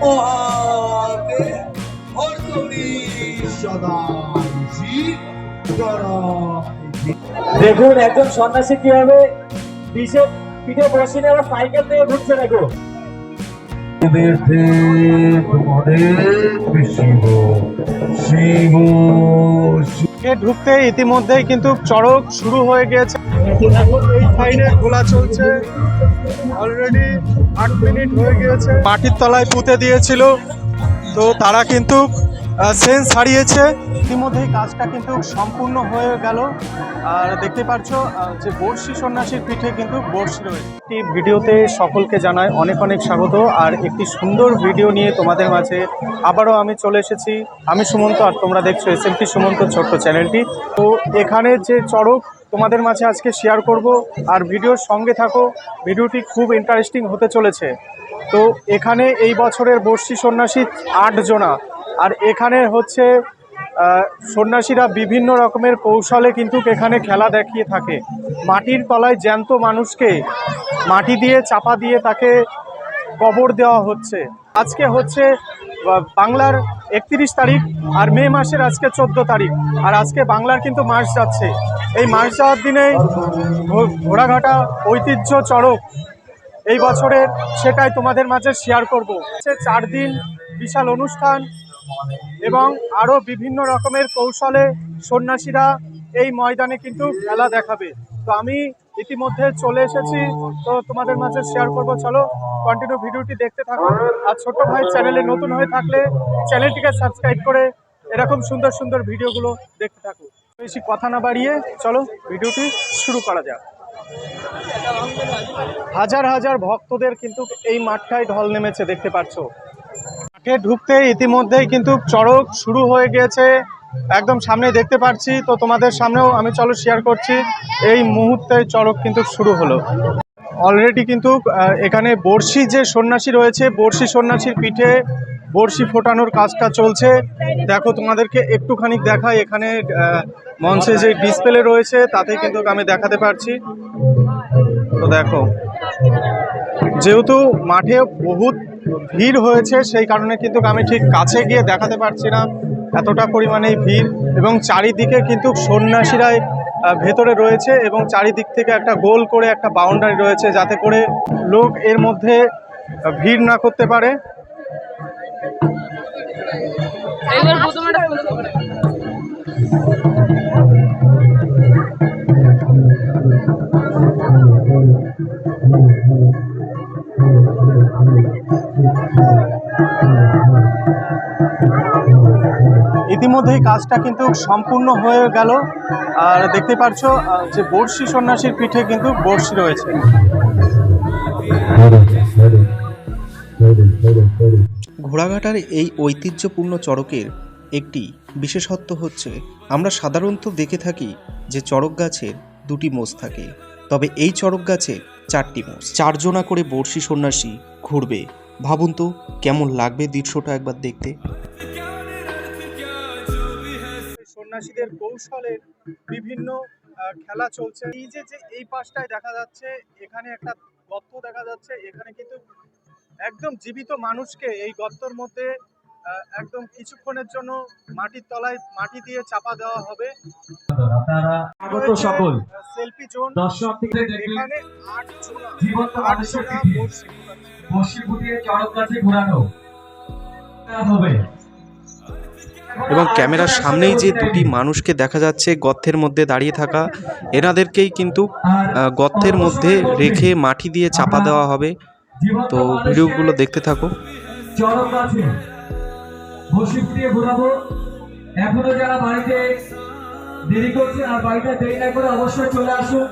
মহাদেব হরতরি সদা দেখুন একজন সন্ন্যাসী কীভাবে পিঠে পিঠে বসে নিয়ে আবার সাইকেল থেকে ঘুরছে দেখো এ ঢুকতে ইতিমধ্যেই কিন্তু চড়ক শুরু হয়ে গিয়েছে। এই সাইডে খোলা চলছে। অলরেডি আট মিনিট হয়ে গিয়েছে। মাটির তলায় পুঁতে দিয়েছিল। তো তারা কিন্তু সেন্স হারিয়েছে। ইতিমধ্যেই কাজটা কিন্তু সম্পূর্ণ হয়ে গেল। আর দেখতে পাচ্ছ যে বর্ষি সন্ন্যাসীর পিঠে কিন্তু বর্ষি রয়েছে। একটি ভিডিওতে সকলকে জানায় অনেক অনেক স্বাগত। আর একটি সুন্দর ভিডিও নিয়ে তোমাদের মাঝে আবারও আমি চলে এসেছি। আমি সুমন্ত, আর তোমরা দেখছ এস এম সুমন্ত ছোট্ট চ্যানেলটি। তো এখানে যে চড়ক তোমাদের মাঝে আজকে শেয়ার করব। আর ভিডিওর সঙ্গে থাকো, ভিডিওটি খুব ইন্টারেস্টিং হতে চলেছে। তো এখানে এই বছরের বর্ষি সন্ন্যাসী আট জনা আর এখানে হচ্ছে সন্ন্যাসীরা বিভিন্ন রকমের কৌশলে কিন্তু এখানে খেলা দেখিয়ে থাকে। মাটির তলায় জ্যান্ত মানুষকে মাটি দিয়ে চাপা দিয়ে তাকে কবর দেওয়া হচ্ছে। আজকে হচ্ছে বাংলার একত্রিশ তারিখ আর মে মাসের আজকে চোদ্দ তারিখ। আর আজকে বাংলার কিন্তু মাস যাচ্ছে। এই যাওয়ার দিনেই ঘোড়াঘাটা ঐতিহ্য চড়ক। এই বছরের সেটাই তোমাদের মাঝে শেয়ার করব। হচ্ছে চার দিন বিশাল অনুষ্ঠান এবং আরও বিভিন্ন রকমের কৌশলে সন্ন্যাসীরা এই ময়দানে কিন্তু খেলা দেখাবে। তো আমি ইতিমধ্যে চলে এসেছি, তো তোমাদের মাঝে শেয়ার করব। চলো কন্টিনিউ ভিডিওটি দেখতে থাকো। আর ছোট ভাই চ্যানেলে নতুন হয়ে থাকলে চ্যানেলটিকে সাবস্ক্রাইব করে এরকম সুন্দর সুন্দর ভিডিওগুলো দেখতে থাকো। বেশি কথা না বাড়িয়ে চলো ভিডিওটি শুরু করা যাক। হাজার হাজার ভক্তদের কিন্তু এই মাঠটায় ঢল নেমেছে, দেখতে পাচ্ছ। মাঠে ঢুকতে ইতিমধ্যেই কিন্তু চড়ক শুরু হয়ে গিয়েছে। একদম সামনে দেখতে পাচ্ছি, তো তোমাদের সামনেও আমি চলো শেয়ার করছি। এই মুহূর্তে চড়ক কিন্তু শুরু হলো। অলরেডি কিন্তু এখানে বর্ষি যে সন্ন্যাসী রয়েছে বর্ষি সন্ন্যাসীর পিঠে বর্ষি ফোটানোর কাজটা চলছে। দেখো তোমাদেরকে একটুখানি দেখাই এখানে মঞ্চে যে ডিসপ্লে রয়েছে, তাতে কিন্তু আমি দেখাতে পারছি। তো দেখো, যেহেতু মাঠে বহুত ভিড় হয়েছে, সেই কারণে কিন্তু আমি ঠিক কাছে গিয়ে দেখাতে পারছি না এতটা পরিমাণে ভিড়। এবং চারিদিকে কিন্তু সন্ন্যাসীরাই ভেতরে রয়েছে এবং চারিদিক থেকে একটা গোল করে একটা বাউন্ডারি রয়েছে যাতে করে লোক এর মধ্যে ভিড় না করতে পারে। একটা ইতিমধ্যেই কাজটা কিন্তু সম্পূর্ণ হয়ে গেল। আর দেখতে পাচ্ছ যে বর্ষি সন্ন্যাসীর পিঠে কিন্তু বর্ষি রয়েছে। ঘোড়াঘাটার এই ঐতিহ্যপূর্ণ চড়কের একটি বিশেষত্ব হচ্ছে, আমরা সাধারণত দেখে থাকি যে চড়ক গাছের দুটি মোষ থাকে। তবে এই চড়ক গাছে চারটি মোষ। চারজনা করে বর্ষি সন্ন্যাসী ঘুরবে। ভাবুন তো, কেমন লাগবে দৃশ্যটা একবার দেখতে? সন্ন্যাসীদের কৌশলের বিভিন্ন খেলা চলছে। এই যে এই পাশটায় দেখা যাচ্ছে, এখানে একটা গর্ত দেখা যাচ্ছে, এখানে কিন্তু একদম জীবিত মানুষকে এই গর্তর মধ্যে আহ, একদম কিছুক্ষণের জন্য মাটির তলায় মাটি দিয়ে চাপা দেওয়া হবে। স্বাগত সকল। Selfie zone. দর্শক থেকে এখানে জীবন্ত মানুষের জোড়া পিঠে বড়শি ফোটাচ্ছে। বসি ফুটিয়ে চড়ক গাছে ঘোরানো। হবে। এবং ক্যামেরার সামনেই যে দুটি মানুষকে দেখা যাচ্ছে গর্তের মধ্যে দাঁড়িয়ে থাকা এনাদেরকেই কিন্তু আহ, গর্তের মধ্যে রেখে মাটি দিয়ে চাপা দেওয়া হবে। তো ভিডিওগুলো দেখতে থাকো। চড়ক গাছে বসি ফুটিয়ে ঘোরাবো। এখনও যারা বাড়িতে দেরি করছে আর বাড়িতে দেরি না করে অবশ্যই চলে আসুন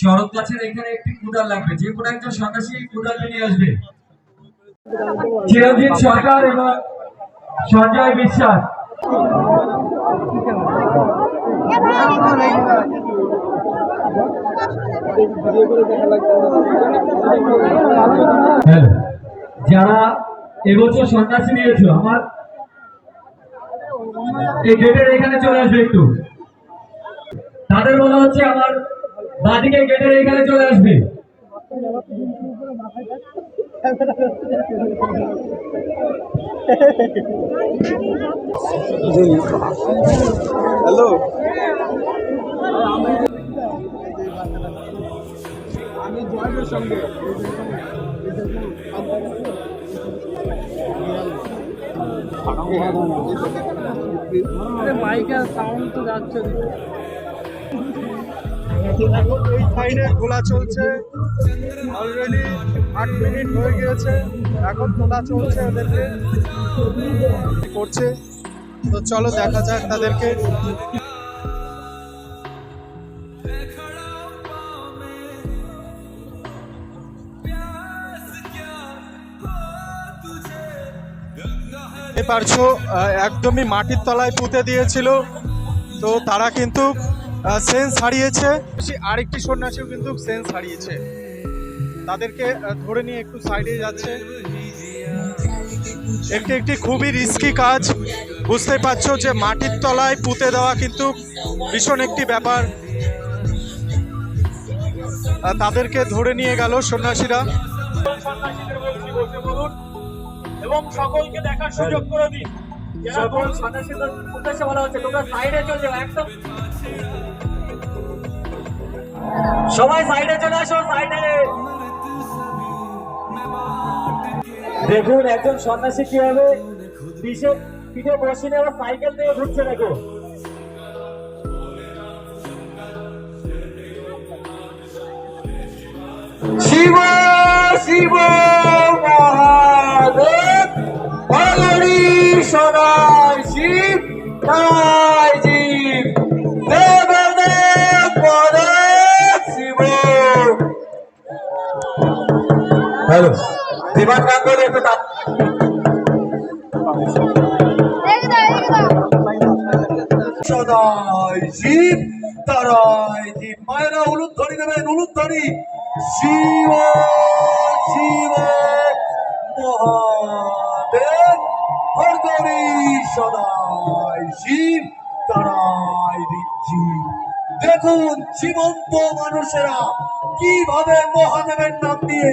চড়ক গাছের এখানে একটি কুদাল লাগবে। যে কোনো একজন সন্ন্যাসী কুদাল নিয়ে আসবে। চিরঞ্জিত সরকার এবং সঞ্জয় বিশ্বাস। যারা এবছর সন্ন্যাসী নিয়েছো আমার এই গেটের এখানে চলে আসবে একটু। তাদের বলা হচ্ছে আমার বাদিকে গেটের এখানে চলে আসবে। হ্যালো মাইকের সাউন্ড তো যাচ্ছে এখন এই সাইডে খোলা চলছে। অলরেডি আট মিনিট হয়ে গিয়েছে। এখন তোলা চলছে ওদেরকে। করছে। তো চলো দেখা যাক তাদেরকে। দেখতে পারছ একদমই মাটির তলায় পুঁতে দিয়েছিল। তো তারা কিন্তু সেন্স হারিয়েছে। আরেকটি সন্ন্যাসীও কিন্তু সেন্স হারিয়েছে। তাদেরকে ধরে নিয়ে একটু সাইডে যাচ্ছে। একটি একটি খুবই রিস্কি কাজ। বুঝতে পারছ যে মাটির তলায় পুঁতে দেওয়া কিন্তু ভীষণ একটি ব্যাপার। তাদেরকে ধরে নিয়ে গেল সন্ন্যাসীরা। এবং সকলকে দেখার সুযোগ করে দিন। উদ্দেশ্যে বলা হচ্ছে তোমরা সাইডে চলে যাও একদম। সবাই সাইডে চলে আসো সাইডে। দেখুন একজন সন্ন্যাসী কীভাবে পিঠে পিঠে বসে আবার সাইকেল দিয়ে ঘুরছে দেখো। শিব শিব! হ্যালো। করে একটু সদায় শিব দেখুন জীবন্ত মানুষেরা কীভাবে মহাদেবের নাম দিয়ে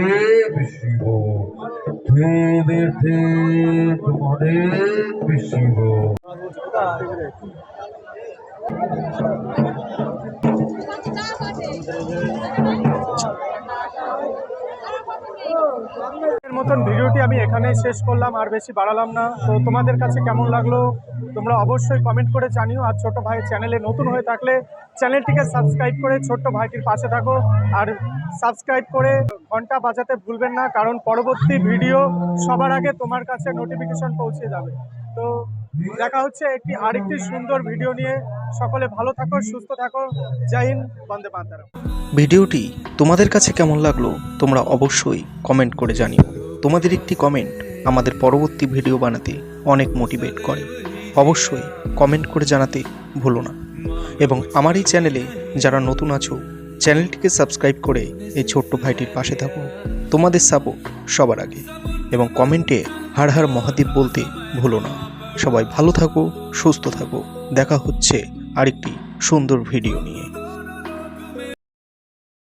এর মতন ভিডিওটি আমি এখানেই শেষ করলাম, আর বেশি বাড়ালাম না। তো তোমাদের কাছে কেমন লাগল? তোমরা অবশ্যই কমেন্ট করে জানিও আর ছোট ভাই চ্যানেলে নতুন হয়ে থাকলে চ্যানেলটিকে সাবস্ক্রাইব করে ছোট্ট ভাইটির পাশে থাকো আর সাবস্ক্রাইব করে ঘণ্টা বাজাতে ভুলবেন না, কারণ পরবর্তী ভিডিও সবার আগে তোমার কাছে নোটিফিকেশন পৌঁছে যাবে। তো দেখা হচ্ছে একটি আরেকটি সুন্দর ভিডিও নিয়ে। সকলে ভালো থাকো, সুস্থ থাকো। জয় হিন্দ, বন্দে মাতারাম। ভিডিওটি তোমাদের কাছে কেমন লাগল তোমরা অবশ্যই কমেন্ট করে জানিও। তোমাদের একটি কমেন্ট আমাদের পরবর্তী ভিডিও বানাতে অনেক মোটিভেট করে। অবশ্যই কমেন্ট করে জানাতে ভুলো না। এবং আমার এই চ্যানেলে যারা নতুন আছো, চ্যানেলটিকে সাবস্ক্রাইব করে এই ছোট্ট ভাইটির পাশে থাকো। তোমাদের সাপোর্ট সবার আগে। এবং কমেন্টে হাড় হাড় মহাদ্বীপ বলতে ভুলো না। সবাই ভালো থাকো, সুস্থ থাকো। দেখা হচ্ছে আরেকটি সুন্দর ভিডিও নিয়ে।